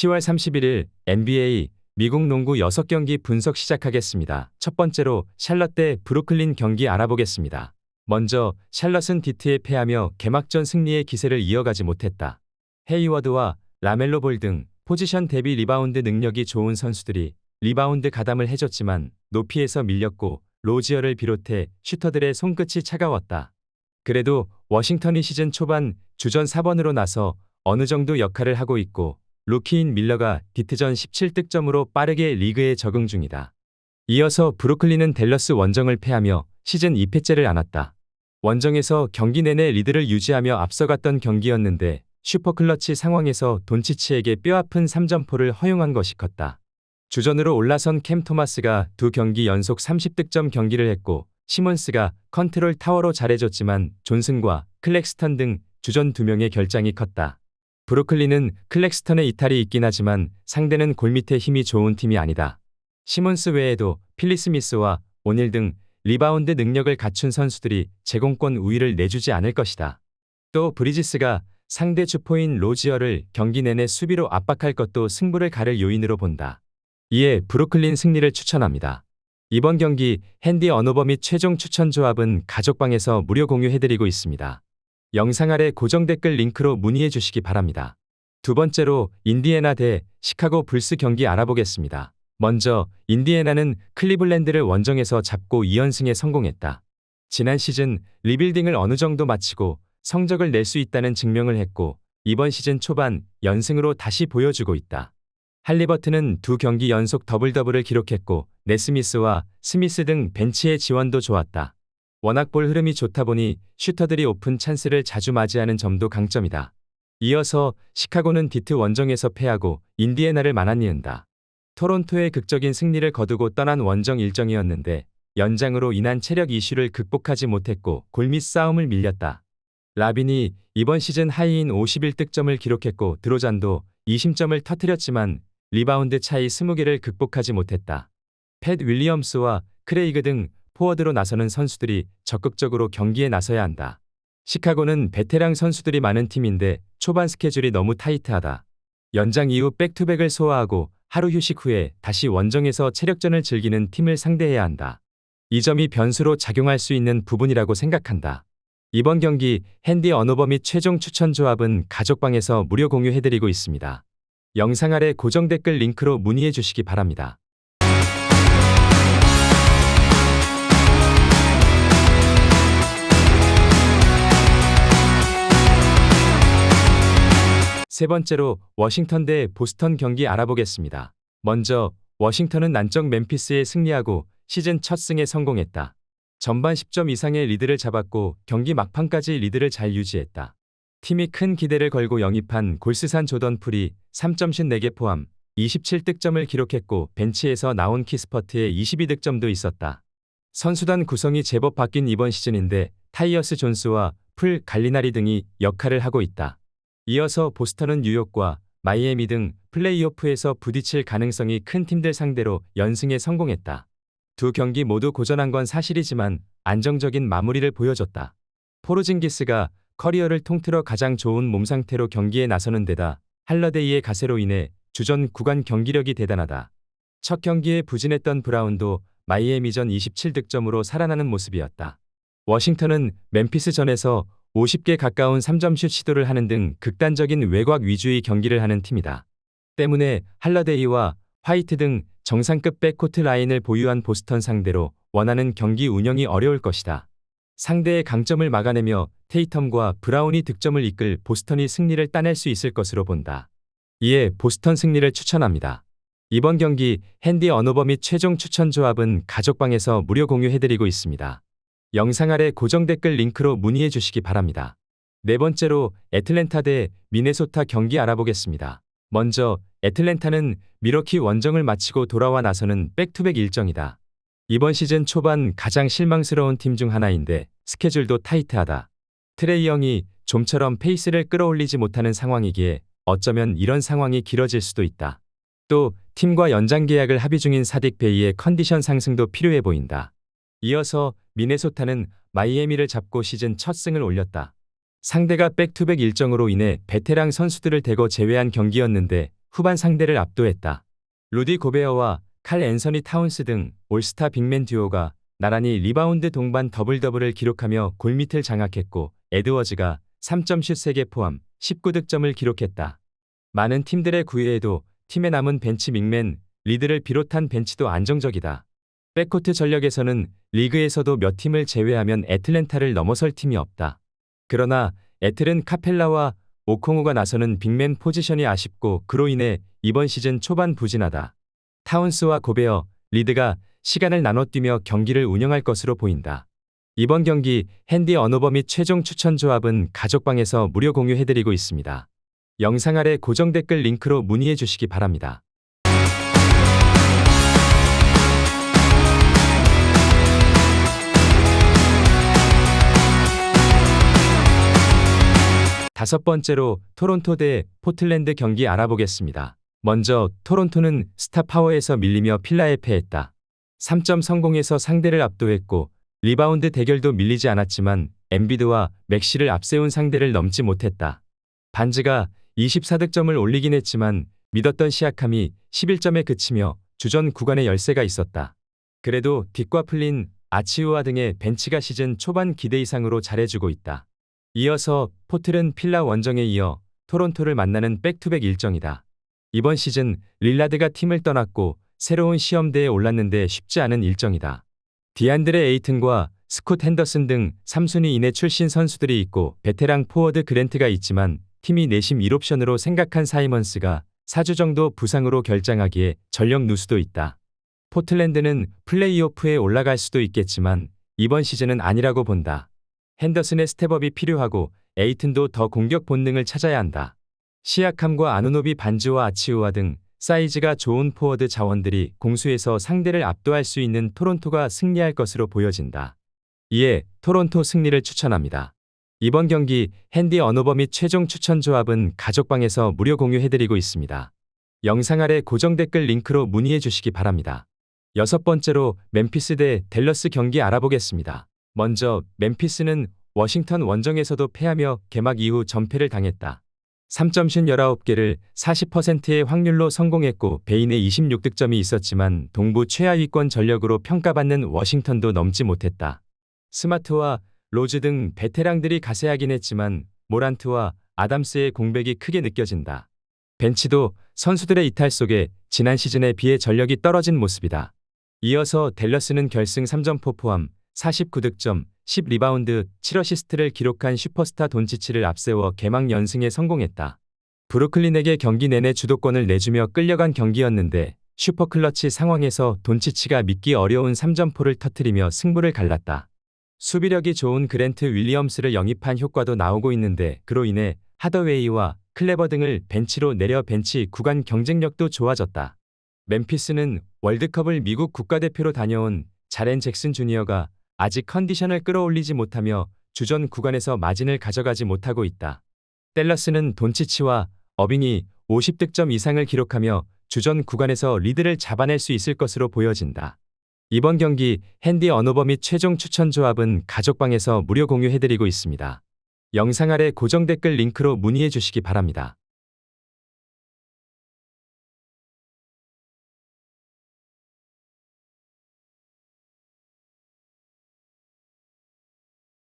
10월 31일 NBA 미국 농구 6경기 분석 시작하겠습니다. 첫 번째로 샬럿 대 브루클린 경기 알아보겠습니다. 먼저 샬럿은 디트에 패하며 개막전 승리의 기세를 이어가지 못했다. 헤이워드와 라멜로 볼 등 포지션 대비 리바운드 능력이 좋은 선수들이 리바운드 가담을 해줬지만 높이에서 밀렸고 로지어를 비롯해 슈터들의 손끝이 차가웠다. 그래도 워싱턴이 시즌 초반 주전 4번으로 나서 어느 정도 역할을 하고 있고 루키인 밀러가 디트전 17득점으로 빠르게 리그에 적응 중이다. 이어서 브루클린은 댈러스 원정을 패하며 시즌 2패째를 안았다. 원정에서 경기 내내 리드를 유지하며 앞서갔던 경기였는데 슈퍼클러치 상황에서 돈치치에게 뼈아픈 3점포를 허용한 것이 컸다. 주전으로 올라선 캠 토마스가 두 경기 연속 30득점 경기를 했고 시몬스가 컨트롤 타워로 잘해줬지만 존슨과 클렉스턴 등 주전 두 명의 결장이 컸다. 브루클린은 클렉스턴의 이탈이 있긴 하지만 상대는 골밑에 힘이 좋은 팀이 아니다. 시몬스 외에도 필리 스미스와 오닐 등 리바운드 능력을 갖춘 선수들이 제공권 우위를 내주지 않을 것이다. 또 브리지스가 상대 주포인 로지어를 경기 내내 수비로 압박할 것도 승부를 가를 요인으로 본다. 이에 브루클린 승리를 추천합니다. 이번 경기 핸디 언어버 및 최종 추천 조합은 가족방에서 무료 공유해드리고 있습니다. 영상 아래 고정 댓글 링크로 문의해 주시기 바랍니다. 두 번째로 인디애나 대 시카고 불스 경기 알아보겠습니다. 먼저 인디애나는 클리블랜드를 원정에서 잡고 2연승에 성공했다. 지난 시즌 리빌딩을 어느 정도 마치고 성적을 낼 수 있다는 증명을 했고 이번 시즌 초반 연승으로 다시 보여주고 있다. 할리버트는 두 경기 연속 더블 더블을 기록했고 네스미스와 스미스 등 벤치의 지원도 좋았다. 워낙 볼 흐름이 좋다 보니 슈터들이 오픈 찬스를 자주 맞이하는 점도 강점이다. 이어서 시카고는 디트 원정에서 패하고 인디애나를 만안이은다. 토론토의 극적인 승리를 거두고 떠난 원정 일정이었는데 연장으로 인한 체력 이슈를 극복하지 못했고 골밑 싸움을 밀렸다. 라빈이 이번 시즌 하이인 51득점을 기록했고 드로잔도 20점을 터뜨렸지만 리바운드 차이 20개를 극복하지 못했다. 팻 윌리엄스와 크레이그 등 포워드로 나서는 선수들이 적극적으로 경기에 나서야 한다. 시카고는 베테랑 선수들이 많은 팀인데 초반 스케줄이 너무 타이트하다. 연장 이후 백투백을 소화하고 하루 휴식 후에 다시 원정에서 체력전을 즐기는 팀을 상대해야 한다. 이 점이 변수로 작용할 수 있는 부분이라고 생각한다. 이번 경기 핸디 언어버 및 최종 추천 조합은 가족방에서 무료 공유해드리고 있습니다. 영상 아래 고정 댓글 링크로 문의해 주시기 바랍니다. 세 번째로 워싱턴 대 보스턴 경기 알아보겠습니다. 먼저 워싱턴은 난적 멤피스에 승리하고 시즌 첫 승에 성공했다. 전반 10점 이상의 리드를 잡았고 경기 막판까지 리드를 잘 유지했다. 팀이 큰 기대를 걸고 영입한 골스산 조던 풀이 3점슛 4개 포함 27득점을 기록했고 벤치에서 나온 키스퍼트에 22득점도 있었다. 선수단 구성이 제법 바뀐 이번 시즌인데 타이어스 존스와 풀 갈리나리 등이 역할을 하고 있다. 이어서 보스턴은 뉴욕과 마이애미 등 플레이오프에서 부딪힐 가능성이 큰 팀들 상대로 연승에 성공했다. 두 경기 모두 고전한 건 사실이지만 안정적인 마무리를 보여줬다. 포르징기스가 커리어를 통틀어 가장 좋은 몸 상태로 경기에 나서는 데다 할러데이의 가세로 인해 주전 구간 경기력이 대단하다. 첫 경기에 부진했던 브라운도 마이애미전 27득점으로 살아나는 모습이었다. 워싱턴은 멤피스전에서 50개 가까운 3점슛 시도를 하는 등 극단적인 외곽 위주의 경기를 하는 팀이다. 때문에 할러데이와 화이트 등 정상급 백코트 라인을 보유한 보스턴 상대로 원하는 경기 운영이 어려울 것이다. 상대의 강점을 막아내며 테이텀과 브라운이 득점을 이끌 보스턴이 승리를 따낼 수 있을 것으로 본다. 이에 보스턴 승리를 추천합니다. 이번 경기 핸디 언어버 및 최종 추천 조합은 가족방에서 무료 공유해드리고 있습니다. 영상 아래 고정 댓글 링크로 문의해 주시기 바랍니다. 네 번째로 애틀랜타 대 미네소타 경기 알아보겠습니다. 먼저 애틀랜타는 미러키 원정을 마치고 돌아와 나서는 백투백 일정이다. 이번 시즌 초반 가장 실망스러운 팀 중 하나인데 스케줄도 타이트하다. 트레이 영이 좀처럼 페이스를 끌어올리지 못하는 상황이기에 어쩌면 이런 상황이 길어질 수도 있다. 또 팀과 연장 계약을 합의 중인 사딕 베이의 컨디션 상승도 필요해 보인다. 이어서 미네소타는 마이애미를 잡고 시즌 첫 승을 올렸다. 상대가 백투백 일정으로 인해 베테랑 선수들을 대거 제외한 경기였는데 후반 상대를 압도했다. 루디 고베어와 칼 앤서니 타운스 등 올스타 빅맨 듀오가 나란히 리바운드 동반 더블 더블을 기록하며 골밑을 장악했고 에드워즈가 3점 슛 3개 포함 19득점을 기록했다. 많은 팀들의 구애에도 팀에 남은 벤치 믹맨 리드를 비롯한 벤치도 안정적이다. 백코트 전력에서는 리그에서도 몇 팀을 제외하면 애틀랜타를 넘어설 팀이 없다. 그러나 애틀은 카펠라와 오콩우가 나서는 빅맨 포지션이 아쉽고 그로 인해 이번 시즌 초반 부진하다. 타운스와 고베어, 리드가 시간을 나눠 뛰며 경기를 운영할 것으로 보인다. 이번 경기 핸디 언어버 및 최종 추천 조합은 가족방에서 무료 공유해드리고 있습니다. 영상 아래 고정 댓글 링크로 문의해 주시기 바랍니다. 다섯 번째로 토론토 대 포틀랜드 경기 알아보겠습니다. 먼저 토론토는 스타 파워에서 밀리며 필라에 패했다. 3점 성공에서 상대를 압도했고 리바운드 대결도 밀리지 않았지만 엠비드와 맥시를 앞세운 상대를 넘지 못했다. 반즈가 24득점을 올리긴 했지만 믿었던 시약함이 11점에 그치며 주전 구간에 열세가 있었다. 그래도 딕과 풀린 아치우아 등의 벤치가 시즌 초반 기대 이상으로 잘해주고 있다. 이어서 포틀은 필라 원정에 이어 토론토를 만나는 백투백 일정이다. 이번 시즌 릴라드가 팀을 떠났고 새로운 시험대에 올랐는데 쉽지 않은 일정이다. 디안드레 에이튼과 스콧 핸더슨 등 3순위 이내 출신 선수들이 있고 베테랑 포워드 그랜트가 있지만 팀이 내심 1옵션으로 생각한 사이먼스가 4주 정도 부상으로 결장하기에 전력 누수도 있다. 포틀랜드는 플레이오프에 올라갈 수도 있겠지만 이번 시즌은 아니라고 본다. 핸더슨의 스텝업이 필요하고 에이튼도 더 공격 본능을 찾아야 한다. 시약함과 아누노비 반즈와 아치우아 등 사이즈가 좋은 포워드 자원들이 공수에서 상대를 압도할 수 있는 토론토가 승리할 것으로 보여진다. 이에 토론토 승리를 추천합니다. 이번 경기 핸디 언어버 및 최종 추천 조합은 가족방에서 무료 공유해드리고 있습니다. 영상 아래 고정 댓글 링크로 문의해 주시기 바랍니다. 여섯 번째로 멤피스 대 댈러스 경기 알아보겠습니다. 먼저 멤피스는 워싱턴 원정에서도 패하며 개막 이후 전패를 당했다. 3점슛 19개를 40%의 확률로 성공했고 베인의 26득점이 있었지만 동부 최하위권 전력으로 평가받는 워싱턴도 넘지 못했다. 스마트와 로즈 등 베테랑들이 가세하긴 했지만 모란트와 아담스의 공백이 크게 느껴진다. 벤치도 선수들의 이탈 속에 지난 시즌에 비해 전력이 떨어진 모습이다. 이어서 댈러스는 결승 3점포 포함 49득점, 10리바운드, 7어시스트를 기록한 슈퍼스타 돈치치를 앞세워 개막 연승에 성공했다. 브루클린에게 경기 내내 주도권을 내주며 끌려간 경기였는데 슈퍼클러치 상황에서 돈치치가 믿기 어려운 3점포를 터뜨리며 승부를 갈랐다. 수비력이 좋은 그랜트 윌리엄스를 영입한 효과도 나오고 있는데 그로 인해 하더웨이와 클레버 등을 벤치로 내려 벤치 구간 경쟁력도 좋아졌다. 멤피스는 월드컵을 미국 국가대표로 다녀온 자렌 잭슨 주니어가 아직 컨디션을 끌어올리지 못하며 주전 구간에서 마진을 가져가지 못하고 있다. 댈러스는 돈치치와 어빙이 50득점 이상을 기록하며 주전 구간에서 리드를 잡아낼 수 있을 것으로 보여진다. 이번 경기 핸디 언어버 및 최종 추천 조합은 가족방에서 무료 공유해드리고 있습니다. 영상 아래 고정 댓글 링크로 문의해 주시기 바랍니다.